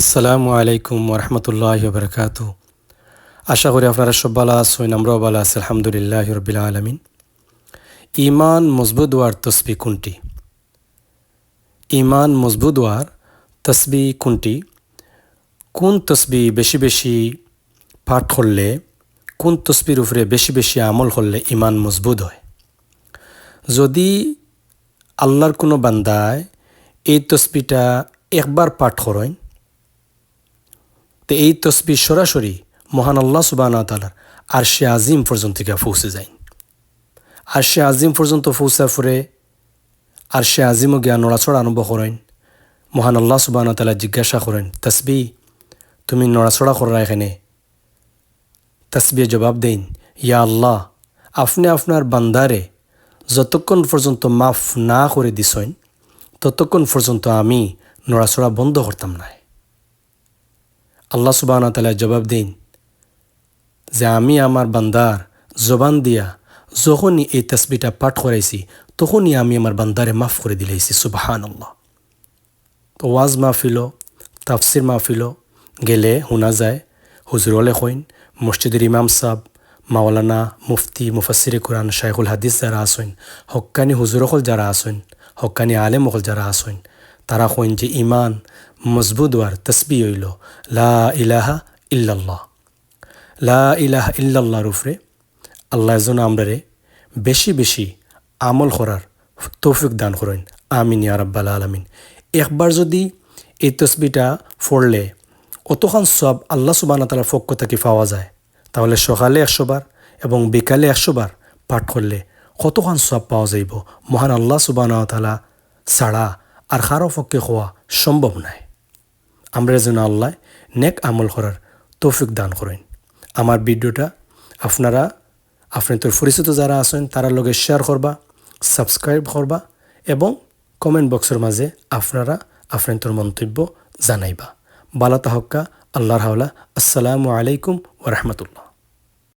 আসসালামু আলাইকুম ওরহমতুল্লাহ বরকাত আশা করি আপনারা সব ভালো আছেন, আমরাও আছি, আলহামদুলিল্লাহ রবিল আলমিন। ইমান মজবুত হওয়ার তসবি কোনটি? ইমান মজবুত হওয়ার তসবি কোনটি? কোন তসবি বেশি বেশি পাঠ করলে, কোন তসবির উপরে বেশি বেশি আমল করলে ইমান মজবুত হয়? যদি আল্লাহর কোনো বান্দায় এই তসবিটা একবার পাঠ করেন তো এই তসবি সরাসরি মহান আল্লাহ সুবাহ তালার আর সে আজিম পর্যন্ত থেকে পৌঁছে যায়। আর সে আজিম পর্যন্ত পৌঁছা ফুরে আর সে আজিমও জ্ঞান নড়াচড়া আরম্ভ করেন। মহান আল্লাহ সুবাহ তালা জিজ্ঞাসা করেন, তসবি, তুমি নড়াচড়া করা এখানে? তসবিয়ে জবাব দেন, ইয়া আল্লাহ, আপনি আপনার বান্দারে যতক্ষণ পর্যন্ত মাফ না করে দিছেন ততক্ষণ পর্যন্ত আমি নড়াচড়া বন্ধ করতাম না। আল্লাহ সুবাহ তালা জবাব দিন। যে আমি আমার বান্দার জবান দিয়া যখনই এই তসবিটা পাঠ করাইছি, তখনই আমি আমার বান্দারে মাফ করে দিলাইছি সুবাহান আল্লাহ তো ওয়াজ মাহফিল, তাফসির মাহফিল গেলে শোনা যায় হুজুরলে কইন মসজিদের ইমাম সাহ মাওলানা মুফতি মুফাসির কোরআন, শাইখুল হাদিস যারা আসেন হক্কানি হুজুরকল যারা আসইন হক্কানি আলেমকল যারা আসেন তারা কইন যে ইমান মজবুত হওয়ার তসবি হইল, লা ইলাহা ইল্লাল্লাহ। লা ইলাহা ইল্লাল্লাহর উপরে আল্লাহ যেন আমরারে বেশি বেশি আমল করার তৌফিক দান করেন। আমিন ইয়া রাব্বাল আলমিন। একবার যদি এই তসবিটা পড়লে অতখান সব আল্লাহ সুবাহ তালার পক্ষ থেকে পাওয়া যায়, তাহলে সকালে একশো বার এবং বিকালে একশো বার পাঠ করলে কতখান সব পাওয়া যাইব? মহান আল্লাহ সুবাহ তালা ছাড়া আর কারও পক্ষে হওয়া সম্ভব নয় আমরা যেন আল্লাহ নেক আমল করার তৌফিক দান করেন। আমার ভিডিওটা আপনারা আপনাদের পরিচিত যারা আছেন, তারা লগে শেয়ার করবা সাবস্ক্রাইব করবা এবং কমেন্ট বক্সের মাঝে আপনারা আপনাদের মন্তব্য জানাইবা। বালা তাহক্কা, আল্লাহর হাওলা। আসসালামু আলাইকুম ওরহমতুল্লাহ